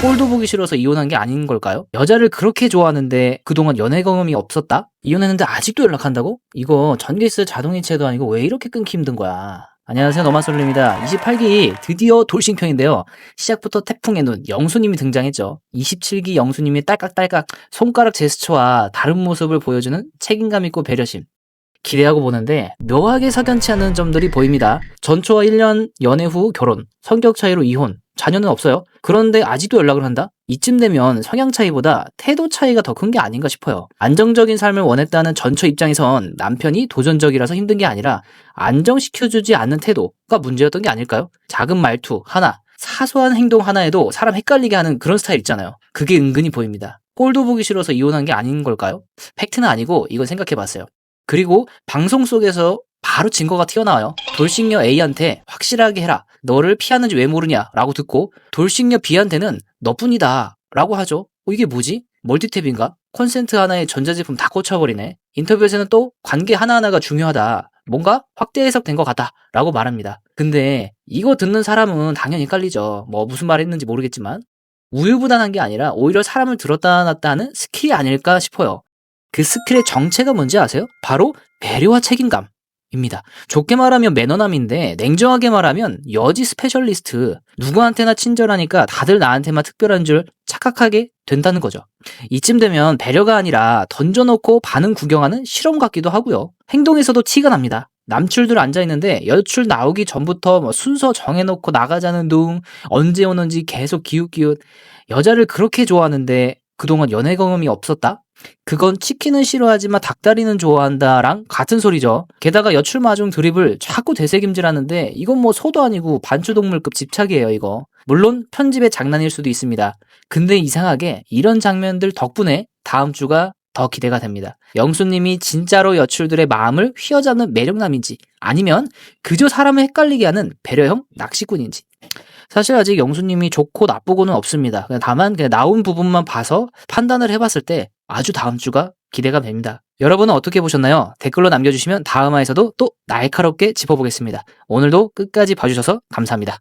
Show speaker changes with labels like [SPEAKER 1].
[SPEAKER 1] 꼴도 보기 싫어서 이혼한 게 아닌 걸까요? 여자를 그렇게 좋아하는데 그동안 연애 경험이 없었다? 이혼했는데 아직도 연락한다고? 이거 전기세 자동이체도 아니고 왜 이렇게 끊기 힘든 거야? 안녕하세요 노마솔루입니다. 28기 드디어 돌싱편인데요. 시작부터 태풍의 눈 영수님이 등장했죠. 27기 영수님이 딸깍딸깍 손가락 제스처와 다른 모습을 보여주는 책임감 있고 배려심. 기대하고 보는데 묘하게 석연치 않은 점들이 보입니다. 전초와 1년 연애 후 결혼, 성격 차이로 이혼, 자녀는 없어요. 그런데 아직도 연락을 한다? 이쯤 되면 성향 차이보다 태도 차이가 더 큰 게 아닌가 싶어요. 안정적인 삶을 원했다는 전처 입장에선 남편이 도전적이라서 힘든 게 아니라 안정시켜주지 않는 태도가 문제였던 게 아닐까요? 작은 말투 하나, 사소한 행동 하나에도 사람 헷갈리게 하는 그런 스타일 있잖아요. 그게 은근히 보입니다. 꼴도 보기 싫어서 이혼한 게 아닌 걸까요? 팩트는 아니고 이건 생각해 봤어요. 그리고 방송 속에서 바로 증거가 튀어나와요. 돌싱녀 A한테 확실하게 해라. 너를 피하는지 왜 모르냐? 라고 듣고 돌싱녀 B한테는 너뿐이다. 라고 하죠. 어, 이게 뭐지? 멀티탭인가? 콘센트 하나에 전자제품 다 꽂혀버리네. 인터뷰에서는 또 관계 하나하나가 중요하다. 뭔가 확대 해석된 것 같다. 라고 말합니다. 근데 이거 듣는 사람은 당연히 헷갈리죠. 뭐 무슨 말 했는지 모르겠지만. 우유부단한 게 아니라 오히려 사람을 들었다 놨다 하는 스킬이 아닐까 싶어요. 그 스킬의 정체가 뭔지 아세요? 바로 배려와 책임감. 입니다. 좋게 말하면 매너남인데 냉정하게 말하면 여지 스페셜리스트. 누구한테나 친절하니까 다들 나한테만 특별한 줄 착각하게 된다는 거죠. 이쯤 되면 배려가 아니라 던져놓고 반응 구경하는 실험 같기도 하고요. 행동에서도 티가 납니다. 남출들 앉아있는데 여출 나오기 전부터 뭐 순서 정해놓고 나가자는 둥 언제 오는지 계속 기웃기웃 여자를 그렇게 좋아하는데 그동안 연애 경험이 없었다? 그건 치킨은 싫어하지만 닭다리는 좋아한다랑 같은 소리죠. 게다가 여출 마중 드립을 자꾸 되새김질하는데 이건 뭐 소도 아니고 반추동물급 집착이에요 이거. 물론 편집의 장난일 수도 있습니다. 근데 이상하게 이런 장면들 덕분에 다음 주가 더 기대가 됩니다. 영수님이 진짜로 여출들의 마음을 휘어잡는 매력남인지 아니면 그저 사람을 헷갈리게 하는 배려형 낚시꾼인지. 사실 아직 영수님이 좋고 나쁘고는 없습니다. 그냥 다만 그냥 나온 부분만 봐서 판단을 해봤을 때 아주 다음 주가 기대가 됩니다. 여러분은 어떻게 보셨나요? 댓글로 남겨주시면 다음화에서도 또 날카롭게 짚어보겠습니다. 오늘도 끝까지 봐주셔서 감사합니다.